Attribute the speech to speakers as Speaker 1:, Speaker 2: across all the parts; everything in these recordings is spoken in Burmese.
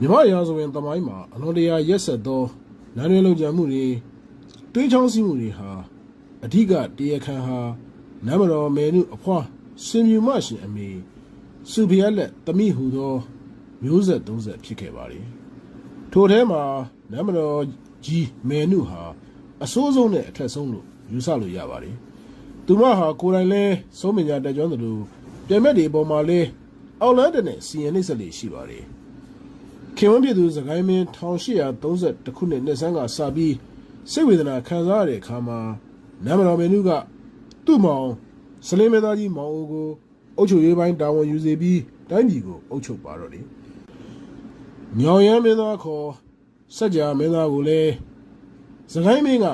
Speaker 1: မြမရာဇဝင်သမိုင်းမှာအလွန်တရာရက်ဆက်သောလမ်းတွင်လုံခြံမှုတွေတွေးချောင်းစီမှုတွေဟာအဓိကတရားခံဟာနမတော်မေနုအဖွားစင်မြူမရှင်အမေစုဖျက်လက်တမိဟူသောမျိုးဆက်သုံးဆက်ဖြစ်ခဲ့ပါလေထိုထဲမှာနမတော်ကြီးမေနုဟာအစိုးဆုံးနဲ့အထက်ဆုံးလို့ယူဆလို့ရပါတယ်သူမဟာကိုယ်တိုင်လဲစိုးမညာတက်ကြွသလိုပြမဲ့တွေအပေါ်မှာလဲအောက်လန်းတဲ့နဲ့စီရင်နှိမ့်ဆက်လေးရှိပါတယ် ခင်ဝန်းပြည်သူစကိုင်းမင်း1830ခုနှစ်နှစ်ဆန်းကစပြီးစိတ်ဝေဒနာခံစားရတဲ့အခါမှာနမတော်မင်းတို့ကသူ့မောင်စလင်းမင်းသားကြီးမောင်အိုကိုအုပ်ချုပ်ရေးပိုင်းတာဝန်ယူစေပြီးတိုင်းပြည်ကိုအုပ်ချုပ်ပါတော့တယ်။ညောင်ရမ်းမင်းသားခေါ်စัจ जा မင်းသားကိုလည်းစကိုင်းမင်းက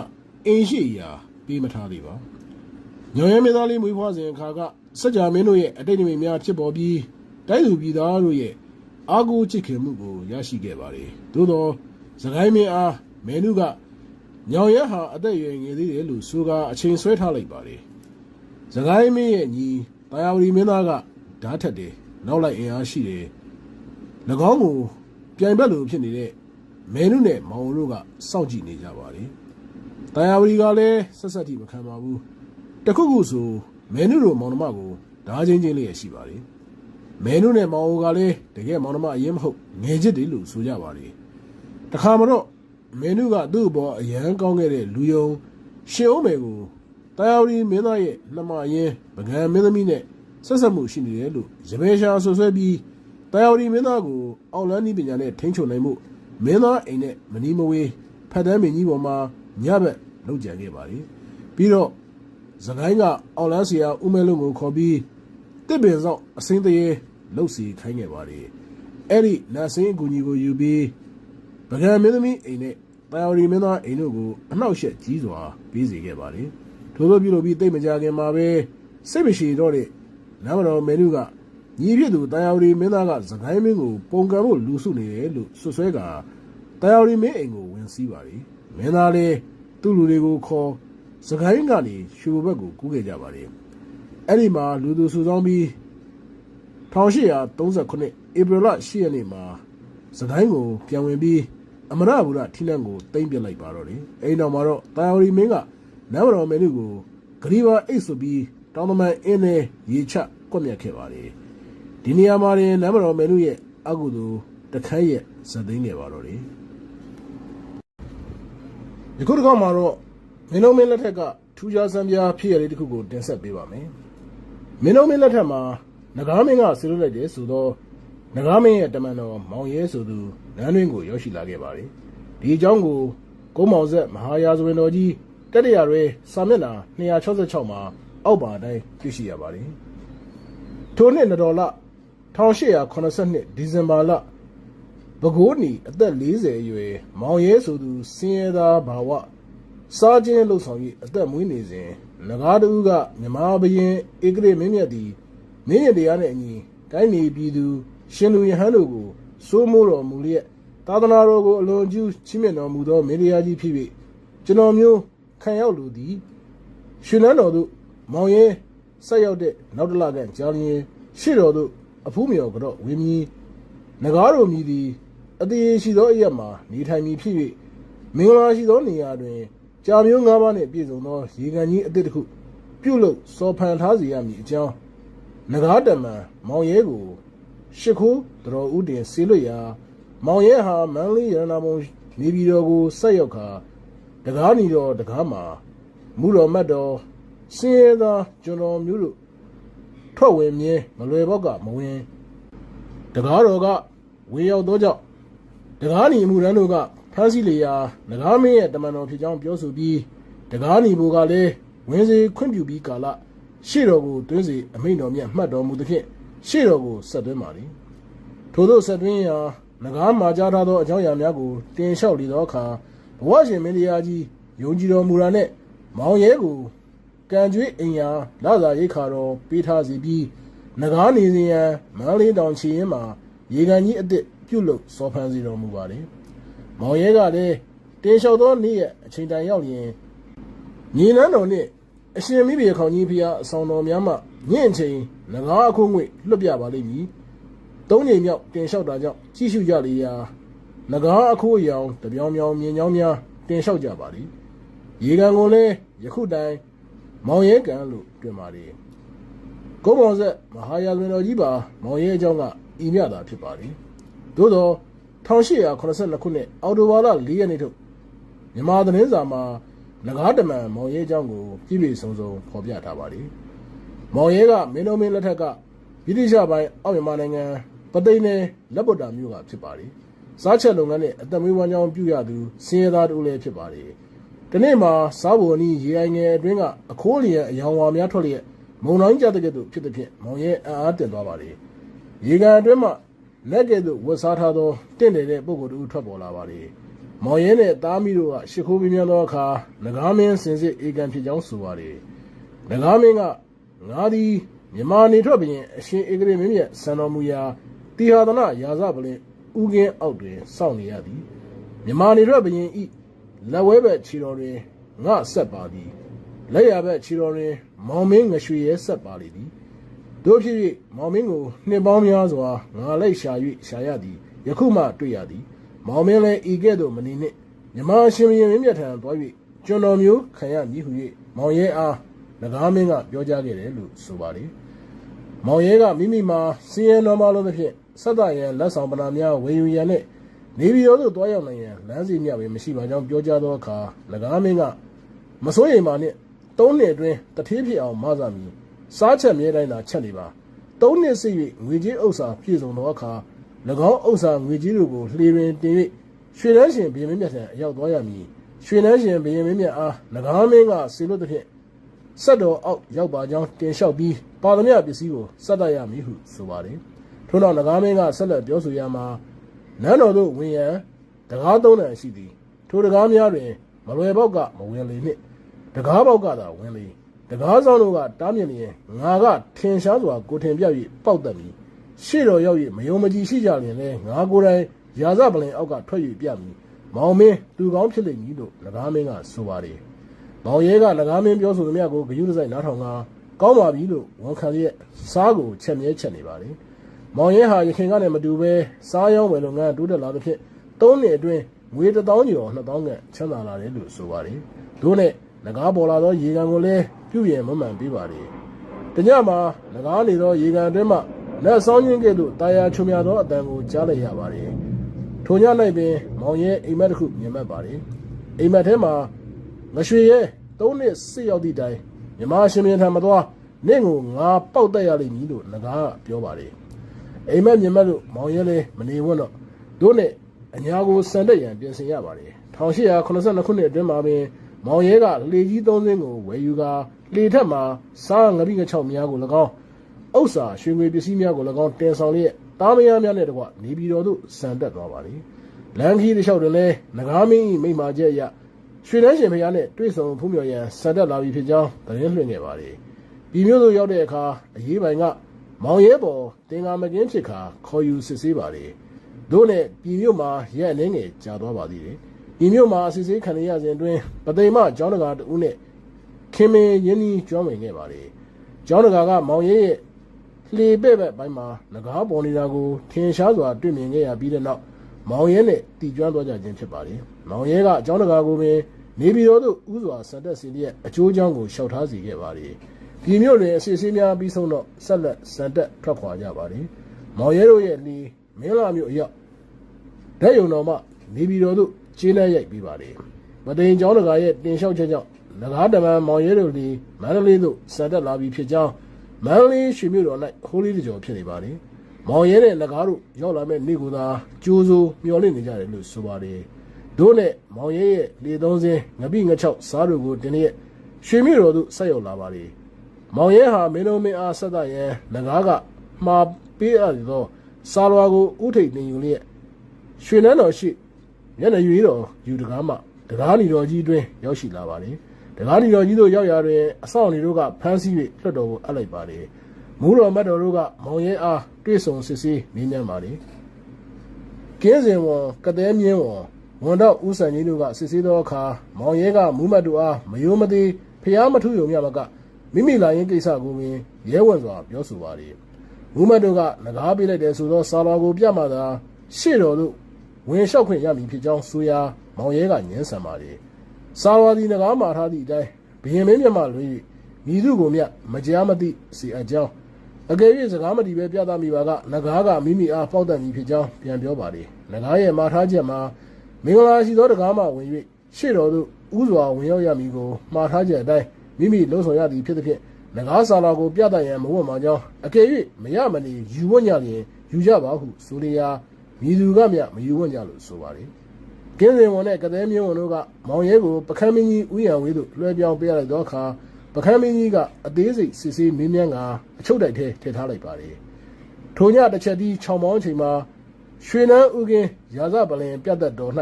Speaker 1: အိမ်ရှိရာပေးမထားသေးပါ။ညောင်ရမ်းမင်းသားလေးမွေးဖွားစဉ်အခါကစัจ जा မင်းတို့ရဲ့အတိတ်နိမိတ်များဖြစ်ပေါ်ပြီးတိုင်းသူပြည်သားတို့ရဲ့ အာကိုချစ်ခင်မှုကိုရရှိခဲ့ပါတယ်။သို့သောသခိုင်းမင်းအားမဲနုကညောင်ရက်ဟာအသက်အရွယ်ငယ်သေးတယ်လို့ဆိုကာအချိန်ဆွဲထားလိုက်ပါတယ်။သခိုင်းမင်းရဲ့ညီတာယာဝတီမင်းသားကဓာတ်ထက်တယ်။နောက်လိုက်အင်အားရှိတယ်။၎င်းကိုပြိုင်ဘက်လိုဖြစ်နေတဲ့မဲနုနဲ့မောင်တို့ကစောင့်ကြည့်နေကြပါတယ်။တာယာဝတီကလည်းဆက်ဆက်ထိမခံပါဘူး။တခုခုဆိုမဲနုတို့မောင်နှမကိုဓာချင်းချင်းလေးရရှိပါတယ်။ မဲနုနဲ့မောင်အိုကလည်းတကယ်မောင်နှမအရင်မဟုတ်ငယ်ချစ်တယ်လို့ဆိုကြပါလေတခါမှတော့မဲနုကသူ့အပေါ်အရန်ကောင်းခဲ့တဲ့လူယုံရှင်အိုးမယ်ကိုတရားရီမင်းသားရဲ့နှမအရင်ပကံမင်းသမီးနဲ့ဆက်ဆက်မှုရှိနေတယ်လို့ရပေရှာဆွဆွဲပြီးတရားရီမင်းသားကိုအောက်လန်းဤပညာနဲ့ထိန်းချုပ်နိုင်မှုမင်းသားအိမ်နဲ့မနီးမဝေးဖတ်တမ်းမင်းကြီးပေါ်မှာညဘက်လောက်ကြံခဲ့ပါလေပြီးတော့ဇကိုင်းကအောက်လန်းစီယာဦးမဲလုံးကိုခေါ်ပြီးတစ်ပင်ဆောင်အစင်းတရေ လှုပ်စီခိုင်းခဲ့ပါတယ်အဲ့ဒီနတ်စင်းအကူကြီးကိုယူပြီးဗကံမင်းသမီးအိမ်နဲ့တာယာရီမင်းသားအိမ်တို့ကိုအနှောက်အယှက်ကြီးစွာပေးစေခဲ့ပါတယ်ထို့သောပြုလုပ်ပြီးတိတ်မကြခင်မှာပဲစိတ်မရှိတော့တဲ့နမတော်မေနုကညီဖြစ်သူတာယာရီမင်းသားကသခိုင်းမင်းကိုပုံကံဖို့လူစုနေတယ်လို့ဆွဆွဲကတာယာရီမင်းအိမ်ကိုဝင်စီးပါတယ်မင်းသားလည်းသူ့လူတွေကိုခေါ်သခိုင်းကနေရွှေဘက်ကိုကူးခဲ့ကြပါတယ်အဲ့ဒီမှာလူသူစုဆောင်းပြီး 1839ဧပြီလ10ရက်နေ့မှာစကိုင်းကိုပြန်ဝင်ပြီးအမရဘူရထိနန်းကိုတင်ပြလိုက်ပါတော့တယ်။အဲ့ဒီနောက်မှာတော့တာယာရီမင်းကနမ်ဘတော်မင်းတို့ကိုဂရီဘာအိတ်ဆိုပြီးတောင်းတမန်အင်းနဲ့ရေချကွက်မြတ်ခဲ့ပါတယ်။ဒီနေရာမှာရင်နမ်ဘတော်မင်းတို့ရဲ့အကုသိုလ်တခန်းရဲ့ဇတ်သိမ်းခဲ့ပါတော့တယ်။ဒီခုတစ်ခါမှာတော့မင်းတို့မင်းလက်ထက်ကထူးခြားစံပြားဖြစ်ရတဲ့တစ်ခုကိုတင်ဆက်ပေးပါမယ်။မင်းတို့မင်းလက်ထက်မှာ နဂါမင်းကဆစ်လွတ်လိုက်တယ်ဆိုတော့နဂါမင်းရဲ့တမန်တော်မောင်ရဲဆိုသူနန်းတွင်းကိုရောက်ရှိလာခဲ့ပါတယ်ဒီအကြောင်းကိုကုန်းမောင်ဆက်မဟာယာဇဝင်တော်ကြီးတတရရဲစာမျက်နှာ266မှာအောက်ပါအတိုင်းတွေ့ရှိရပါတယ်ထိုနှစ်နတော်လ1882ဒီဇင်ဘာလပဲခူးနီအသက်40အရွယ်မောင်ရဲဆိုသူစင်းရဲသားဘာဝစားခြင်းလှုပ်ဆောင်၍အသက်မွေးနေစဉ်ငကားတူကမြမဘရင်ဧကရေမင်းမြတ်သည် မင်းရတရားနှင့်အညီတိုင်းနေပြည်သူရှင်လူယဟန်တို့ကိုစိုးမိုးတော်မူလျက်သာသနာတော်ကိုအလွန်ကျူးချီးမြှင့်တော်မူသောမင်းတရားကြီးဖြစ်၍ကျွန်တော်မျိုးခံရောက်လူသည်ရှင်နန်းတော်သို့မောင်ရဲဆက်ရောက်တဲ့နောက်တစ်လခန့်ကြာလျင်ရှေ့တော်သို့အဖူးမြော်ကတော့ဝင်းမီငကားတော်မြည်သည်အတည်ရှိသောအရက်မှာနေထိုင်မည်ဖြစ်၍မင်္ဂလာရှိသောနေရာတွင်ကြာမျိုး၅ပါးနှင့်ပြည့်စုံသောရေကန်ကြီးအသစ်တစ်ခုပြုတ်လို့စော်ဖန်ထားစေရမည်အကြောင်း ငကားတမန်မောင်ရဲကိုရှ िख ိုးတော်ဦးတင်ဆေလွတ်ရာမောင်ရဲဟာမန်းလေးရတနာမုံနေပြည်တော်ကိုဆက်ရောက်ခါတကားနီတော်တကားမှာမူတော်မတ်တော်စင်းရဲသာကျွန်တော်မျိုးတို့ထွက်ဝင်မြဲမလွယ်ဘောက်ကမဝင်တကားတော်ကဝင်ရောက်သောကြောင့်တကားနီအမှုရန်တို့ကဖမ်းဆီးလေရာနဂါမင်းရဲ့တမန်တော်ဖြစ်ကြောင်းပြောဆိုပြီးတကားနီဘူကလည်းဝင်စေခွင့်ပြုပြီးကာလ ရှေ့တော်ကိုတွင်းစေအမိန်တော်မြတ်မှတ်တော်မူသဖြင့်ရှေ့တော်ကိုဆက်သွင်းပါလေထို့သောဆက်သွင်းရာနဂါမှာကြားထားသောအကြောင်းအရာများကိုတင်လျှောက်လေသောအခါဘဝရှင်မင်းတရားကြီးယုံကြည်တော်မူတာနဲ့မောင်ရဲကိုကံကြွေးအိမ်ယာလာသာရိတ်ခါတော်ပေးထားစီပြီးနဂါနေစဉ်ရန်မန်းလေးတောင်ချီရင်မှာရေကန်ကြီးအစ်စ်ပြုတ်လို့စောဖန်စီတော်မူပါတယ်မောင်ရဲကလည်းတင်လျှောက်သောနေ့ရက်အချိန်တိုင်ရောက်ရင်ညီနန်းတော်နှင့် အရှင်မိဘခေါင်ကြီးဖျားအဆောင်တော်များမှညင့်အချိန်ငကားအခုငွေလွတ်ပြပါလိမ့်မည်သုံးချိန်မြောက်တင်လျှောက်တာကြောင့်ကြီးစုကြလေရာငကားအခိုးအယောင်တပြောင်ပြောင်မြင်ကြောင်းများတင်လျှောက်ကြပါသည်ရေကန်ကိုလည်းယခုတိုင်မောင်ရဲကန်လို့တွင်ပါသည်ကုန်းပေါ်ဆက်မဟာယာလွင်တော်ကြီးပါမောင်ရဲအကြောင်းကဤမြတာဖြစ်ပါသည်သို့သော1882ခုနှစ်အောက်တိုဘာလ4ရက်နေ့ထုတ်မြန်မာသတင်းစာမှာ ငကားတမန်မောင်ရဲအကြောင်းကိုပြည်ပြည်စုံစုံဖော်ပြထားပါသည်မောင်ရဲကမင်းတို့မင်းလက်ထက်ကဗြိတိရှပိုင်းအောက်မြန်မာနိုင်ငံပသိမ်နယ်လက်ပုတ္တာမြို့ကဖြစ်ပါသည်စားချက်လုပ်ငန်းနဲ့အသက်မွေးဝမ်းကြောင်းပြုရသူစင်ရသားတူလည်းဖြစ်ပါသည်ဒီနေ့မှာစားဖို့အနည်းရေအိုင်ငယ်အတွင်းကအခိုးလျက်အယောင်ဝါများထွက်လျက်မုံတိုင်းကြတဲ့ကဲ့သို့ဖြစ်တဲ့ဖြင့်မောင်ရဲအံ့အားတင်သွားပါသည်ရေကန်အတွင်းမှာလက်ကဲ့သို့ဝတ်စားထားသောတင့်တယ်တဲ့ပုဂ္ဂိုလ်တူထွက်ပေါ်လာပါသည် မောင်ရဲနဲ့သားမီးတို့ကရှ िख ိုးပြင်းပြသောအခါငကားမင်းစင်စစ်အေကန်ဖြစ်ကြောင်းဆိုပါသည်ငကားမင်းကငါသည်မြမာနေထွက်ပြင်အရှင်ဧကရေမင်းမြတ်စံတော်မူရာတိဟာသနရာဇပလင်ဥကင်းအောက်တွင်စောင့်နေရသည်မြမာနေထွက်ပြင်ဤလက်ဝဲဘက်ခြေတော်တွင်ငါဆက်ပါသည်လက်ရဘက်ခြေတော်တွင် မောင်မင်းငရွှေရဲဆက်ပါလေသည်တို့ဖြစ်၍မောင်မင်းကိုနှစ်ပေါင်းများစွာငါလိုက်ရှာ၍ရှာရသည်ယခုမှတွေ့ရသည် မောင်မင်းလည်းဤကဲ့သို့မနေနှင့်မြမရှင်ဘုရင်မင်းမြတ်ထံသွား၍ကျွန်တော်မျိုးခံရမည်ဟု၍မောင်ရဲအား၎င်းမင်းကပြောကြားခဲ့တယ်လို့ဆိုပါလေမောင်ရဲကမိမိမှာစီရင်တော်မလို့သဖြင့်ဆက်တရန်လက်ဆောင်ပနာများဝေယူရန်နဲ့နေပြည်တော်သို့တွားရောက်နိုင်ရန်လမ်းစီမြပင်မရှိပါကြောင်းပြောကြားသောအခါ၎င်းမင်းကမစိုးရိမ်ပါနှင့်သုံးနှစ်အတွင်းတထေးဖြစ်အောင်မဆမီစားချက်မြဲတိုင်းသာချက်နေပါသုံးနှစ်စိ၍ငွေကြေးဥစ္စာပြည့်စုံသောအခါ၎ င်းဥစ္စာငွေကြီးတို့ကိုလှေပင်တင်၍ရွှေနှန်းရှင်ဘုရင်မင်းမြတ်ထံအရောက်သွားရမည်ရွှေနှန်းရှင်ဘုရင်မင်းမြတ်အား၎င်းမင်းကဆေလို့သဖြင့်ဆက်တော်အောက်ရောက်ပါကြောင်းတင်လျှောက်ပြီးပါသမျှပစ္စည်းကိုစက်တတ်ရမည်ဟုဆိုပါတယ်ထို့နောက်၎င်းမင်းကဆက်လက်ပြောဆိုရမှာနန်းတော်သို့ဝင်ရန်တကားသုံးတန်ရှိသည်ထိုတကားများတွင်မလွယ်ပေါက်ကမဝင်လေနှင့်တကားပေါက်ကသာဝင်လေတကားဆောင်တို့ကတားမြစ်လျင်ငါကထင်ရှားစွာကိုထင်ပြ၍ပေါက်တတ်မည် ရှေ့တော်ရောက်၍မယုံမကြည်ရှိကြလျင်လဲငါကိုယ်တိုင်ရာဇပလင်အောက်ကထွက်၍ပြမည်မောင်မင်းသူကောင်းဖြစ်လိမ့်မည်လို့၎င်းမင်းကဆိုပါတယ်မောင်ရဲက၎င်းမင်းပြောဆိုသမျှကိုဂယုတစိုက်နားထောင်ကကောင်းပါပြီလို့ဝန်ခံရဲ့စားကိုချက်မြဲချက်နေပါတယ်မောင်ရဲဟာရခင်ကလည်းမတူပဲစားရောင်းဝယ်လုပ်ငန်းတိုးတက်လာသဖြင့်သုံးနှစ်အတွင်းငွေ1000ကျော်2000ခန့်ချမ်းသာလာတယ်လို့ဆိုပါတယ်တို့နဲ့ငကားပေါ်လာသောရေကန်ကိုလည်းပြုပြင်မမှန်ပေးပါတယ်တညမှာငကားနေသောရေကန်အတွင်းမှ လက်ဆောင်ချင်းကဲ့သို့တာယာချုံမြသောအတန်ကိုကြားလိုက်ရပါတယ်။ထိုည၌ပင်မောင်ရဲအိမ်မက်တစ်ခုမြင်မှတ်ပါတယ်။အိမ်မက်ထဲမှာငရွှေရဲသုံးနှစ်စစ်ရောက်သည့်တိုင်မြမရှင်ပြန်ထံမသွားနင့်ကိုငါပေါက်တက်ရလိမ့်မည်လို့ငကားကပြောပါတယ်။အိမ်မက်မြင်မှတ်လို့မောင်ရဲလည်းမနေဝတ်တော့တို့နဲ့အညာကိုစံတက်ရန်ပြင်ဆင်ရပါတယ်။1882ခုနှစ်အတွင်းမှာပင်မောင်ရဲကလေကြီးသုံးစင်းကိုဝယ်ယူကာလေထက်မှာစားငပိငချောက်များကို၎င်း ဥစ္စာရွှေငွေပစ္စည်းများကို၎င်းတင်ဆောင်လျက်တားမယားများနဲ့တကွနေပြည်တော်သို့ဆန်တက်သွားပါလေလမ်းကြီးတစ်လျှောက်တွင်လည်းငကားမင်း၏မိမာချက်အရရွှေတန်းရှင်ဖျားနဲ့တွေ့ဆုံဖူးမြော်ရန်ဆန်တက်လာပြီဖြစ်ကြောင်းသတင်းလွှင့်ခဲ့ပါလေပြည်မျိုးသို့ရောက်တဲ့အခါအရေးပိုင်ကမောင်ရဲပေါ်တင်္ကာမကင်းဖြစ်ခါခေါ်ယူစစ်ဆေးပါလေတို့နဲ့ပြည်မျိုးမှာရက်အနေငယ်ကြာသွားပါသေးတယ်ပြည်မျိုးမှာစစ်ဆေးခံရစဉ်အတွင်းပသိမ်မကျောင်းတကာတဦးနဲ့ခင်မင်းရင်းနှီးကျွမ်းဝင်ခဲ့ပါလေကျောင်းတကာကမောင်ရဲရဲ့ လှေပဲ့ပဲ့ပိုင်းမှာငကားပေါ်နေတာကိုထင်ရှားစွာတွေ့မြင်ခဲ့ရပြီးတဲ့နောက်မောင်ရဲနဲ့တီကျွမ်းသွားကြခြင်းဖြစ်ပါတယ်။မောင်ရဲကအကြောင်းတကာကိုပင်နေပြည်တော်သို့ဥစွာဆန်တက်စီလျက်အကျိုးအကြောင်းကိုလျှောက်ထားစီခဲ့ပါတယ်။ဒီမြို့တွင်အစီအစဉ်များပြီးဆုံးတော့ဆက်လက်ဆန်တက်ထွက်ခွာကြပါတယ်။မောင်ရဲတို့ရဲ့လီမင်းလာမြို့အရောက်ဓာတ်ယုံတော်မှနေပြည်တော်သို့ကျင်းလက်ရိုက်ပြီးပါတယ်။မတိန်ကျောင်းတကာရဲ့တင်လျှောက်ချက်ကြောင့်ငကားတမန်မောင်ရဲတို့လီမန္တလေးသို့ဆန်တက်လာပြီးဖြစ်ကြောင်း မန္တလေးရွှေမြို့တော်၌ဟိုးလေးတကြောဖြစ်နေပါတယ်။မောင်ရဲတဲ့လက်ကားတို့ရောက်လာမဲ့နေ့ကသာကြိုးစိုးမျောလင့်နေကြတယ်လို့ဆိုပါတယ်။တို့နဲ့မောင်ရဲရဲ့လေသုံးစင်းငပိငချောက်စားတို့ကိုတင်းရဲ့ရွှေမြို့တော်သို့ဆက်ရောက်လာပါတယ်။မောင်ရဲဟာမင်းတို့မင်းအားဆက်သက်ရန်လက်ကားကမှာပေးအပ်သောစာလွာကိုဥထိတ်နေယူလျက်ရွှေနန်းတော်ရှိမျက်နှာရွေးတော်ယူတကားမှတကားလီတော်ကြီးအတွင်းရောက်ရှိလာပါတယ်။ ဒကာဒီတော်ကြီးတို့ရောက်ရတွင်အဆောင်လီတို့ကဖမ်းဆီး၍လွှတ်တော်ကိုအပ်လိုက်ပါလေမူးတော်မတ်တော်တို့ကမောင်ရဲအားတွေ့ဆုံစစ်ဆေးမေးမြန်းပါလေကင်းစင်ဝန်ကတဲ့မြင်းဝန်ဝန်တော့ဦးဆန်ကြီးတို့ကစစ်ဆေးသောအခါမောင်ရဲကမူးမတ်တို့အားမယိုမသေးဖျားမထုယုံမြမကမိမိလာရင်ကိစ္စကိုပင်ရဲဝံစွာပြောဆိုပါလေမူမတ်တို့ကငကားပေးလိုက်တယ်ဆိုတော့စာလာကိုပြမှသာရှေ့တော်တို့ဝင်လျှောက်ခွင့်ရမည်ဖြစ်ကြောင်းဆိုရာမောင်ရဲကညှင်းဆန်ပါလေ စာဝါဒီငကားမှာထားသည့်အတိုင်းဘယင်မင်းမြတ်မှလွှဲ၍မိသူကိုမြတ်မကြားမသိစေအပ်ကြောင်းအကယ်၍စကားမတီပဲပြသမိပါကငကားကမိမိအားပေါက်တတ်မည်ဖြစ်ကြောင်းပြန်ပြောပါလေငကားရဲ့မှာထားချက်မှာမင်္ဂလာရှိသောတကားမှဝင်၍ရှေ့တော်တို့ဥစွာဝင်ရောက်ရမည်ကိုမှာထားချက်အတိုင်းမိမိလုံဆောင်ရသည်ဖြစ်သဖြင့်ငကားစာလာကိုပြတတ်ရန်မဝတ်မှကြောင်းအကယ်၍မရမနေယူဝတ်ညလျင်ယူကြပါဟုဆိုလျာမြည်သူကမြမယူဝတ်ကြလို့ဆိုပါလေ ကင်းစင်ဝန်နဲ့ကတဲ့မျိုးဝန်တို့ကမောင်ရဲကိုပခမ်းမင်းကြီးဥယံဝေးသို့လွှဲပြောင်းပေးလိုက်သောအခါပခမ်းမင်းကြီးကအသေးစိတ်စစ်ဆေးမင်းမြန်းကအချုပ်တိုက်ထဲထည့်ထားလိုက်ပါလေထိုညတစ်ချက်ဒီ6မောင်းချိန်မှာရွှေနန်းဥကင်းရာဇပလင်ပြတ်သက်တော်၌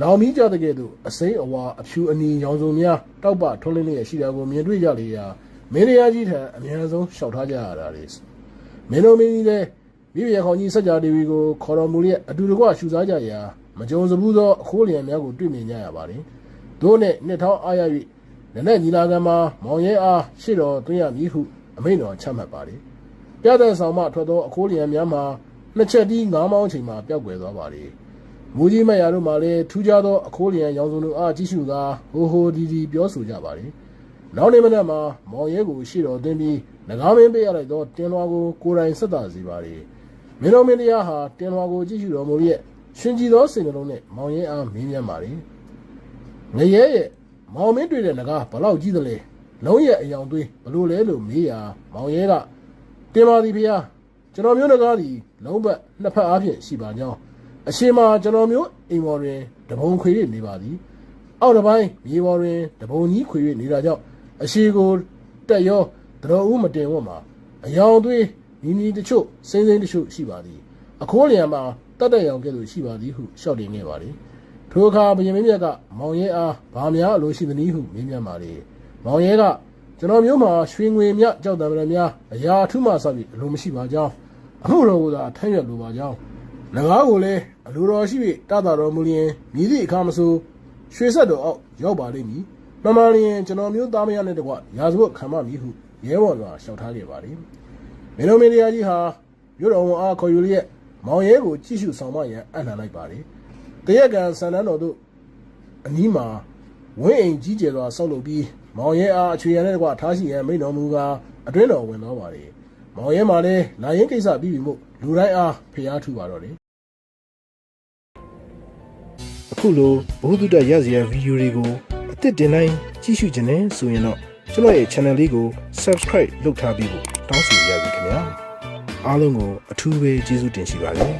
Speaker 1: လောင်မီးကြတဲ့ကဲ့သို့အစိမ်းအဝါအဖြူအနီရောင်စုံများတောက်ပထွန်းလင်းလျက်ရှိတာကိုမြင်တွေ့ကြလေရာမင်းတရားကြီးထံအများဆုံးလျှောက်ထားကြရတာလေမင်းတို့မင်းကြီးလည်းမိဖုရားခေါင်းကြီးစัจ जा ဒေဝီကိုခေါ်တော်မူလျက်အတူတကွရှူစားကြရာ မကြုံစဘူးသောအခိုးလျံများကိုတွေ့မြင်ကြရပါတယ်တို့နဲ့နှစ်ထောင်းအားရ၍နနဲ့ညီလာခံမှာမောင်ရဲအားရှေ့တော်သွင်းရမည်ဟုအမိန့်တော်ချမှတ်ပါတယ်ပြတဲ့ဆောင်မှထွက်သောအခိုးလျံများမှာနှစ်ချက်တီးငါးမောင်းချိန်မှာပျောက်ကွယ်သွားပါတယ်မူကြီးမရတို့မှလည်းထူးခြားသောအခိုးလျံရောင်စုံတို့အားကြည့်ရှုကာဟိုဟိုဒီဒီပြောဆိုကြပါတယ်နောက်နေ့မနက်မှာမောင်ရဲကိုရှေ့တော်သွင်းပြီးငကားမင်းပေးရလိုက်သောတင်းလွားကိုကိုယ်တိုင်ဆက်တာစီပါတယ်မင်းတော်မင်းတရားဟာတင်းလွားကိုကြည့်ရှုတော်မူလျက် ရှင်ကြည်သောစိတ်နှလုံးနဲ့မောင်ရဲအားမင်းမြတ်ပါတယ်ငရဲရဲ့မောင်မင်းတွေ့တဲ့ငကားဘလောက်ကြီးသလဲလုံးရဲ့အယောင်သွေးဘလို့လဲလို့မေးရာမောင်ရဲကတင်ပါသည်ဖေဟာကျွန်တော်မျိုးငကားသည်လုံးဘက်နှစ်ဖက်အားဖြင့်ရှိပါကြောင်းအရှင်မှာကျွန်တော်မျိုးအိမ်ပေါ်တွင်တပုံခွေ၍နေပါသည်အောက်တစ်ပိုင်းမြေပေါ်တွင်တပုံကြီးခွေ၍နေတာကြောင့်အရှိကိုတက်ရောတတော်ဦးမတင်ဝတ်မှာအယောင်သွေးနီနီတချို့စိမ့်စိမ့်တချို့ရှိပါသည်အခိုးလျံမှာ တတ်တဲ့ရောင်ကဲ့သို့ရှိပါသည်ဟုရှောက်တင်ခဲ့ပါလေထိုအခါဘုရင်မင်းမြတ်ကမောင်ရဲအားဗာများအလိုရှိသည်နည်းဟုမေးမြန်းပါလေမောင်ရဲကကျွန်တော်မျိုးမှာရွှေငွေမြကြောက်တံမြများအရာအထုမှစပြီးအလိုမရှိပါကြောင်းအမှုတော်ကိုသာထမ်းရွက်လိုပါကြောင်း၎င်းကိုလည်းအလိုတော်ရှိ၍တတ်တာတော်မူလျင်မြည်သည့်အခါမဆိုရွှေဆက်တော်အောက်ရောက်ပါလိမ့်မည်။မှန်မှန်လျင်ကျွန်တော်မျိုးသားမယားနဲ့တကွရာဇဝတ်ခံမမည်ဟုရဲဘော်စွာရှောက်ထားခဲ့ပါလေ။မင်းတို့မင်းတရားကြီးဟာမြို့တော်ဝန်အားခေါ်ယူလျက် မောင်ရဲကိုကြည့်ရှုဆောင်မရန်အံ့နံလိုက်ပါလေ။တရက်ကံဆန္ဒတော်တို့အနီးမှာဝင်းအိမ်ကြီးကျယ်စွာဆောက်လုပ်ပြီးမောင်ရဲအားအခြေရန်နဲ့တကွထားရှိရန်မိန့်တော်မူကာအတွင်းတော်ဝင်တော်ပါလေ။မောင်ရဲမှာလည်းလာရင်ကိစ္စပြီးပြီမို့လူတိုင်းအားဖျားထူပါတော့လေ။
Speaker 2: အခုလိုဘုဒ္ဓတရဇယံဗီဒီယိုတွေကိုအသစ်တင်တိုင်းကြည့်ရှုခြင်းနဲ့ဆိုရင်တော့ကျွန်တော်ရဲ့ channel လေးကို subscribe လုပ်ထားပြီးဖို့တောင်းဆိုရပါခင်ဗျာ အားလုံးကိုအထူးပဲကျေးဇူးတင်ရှိပါတယ်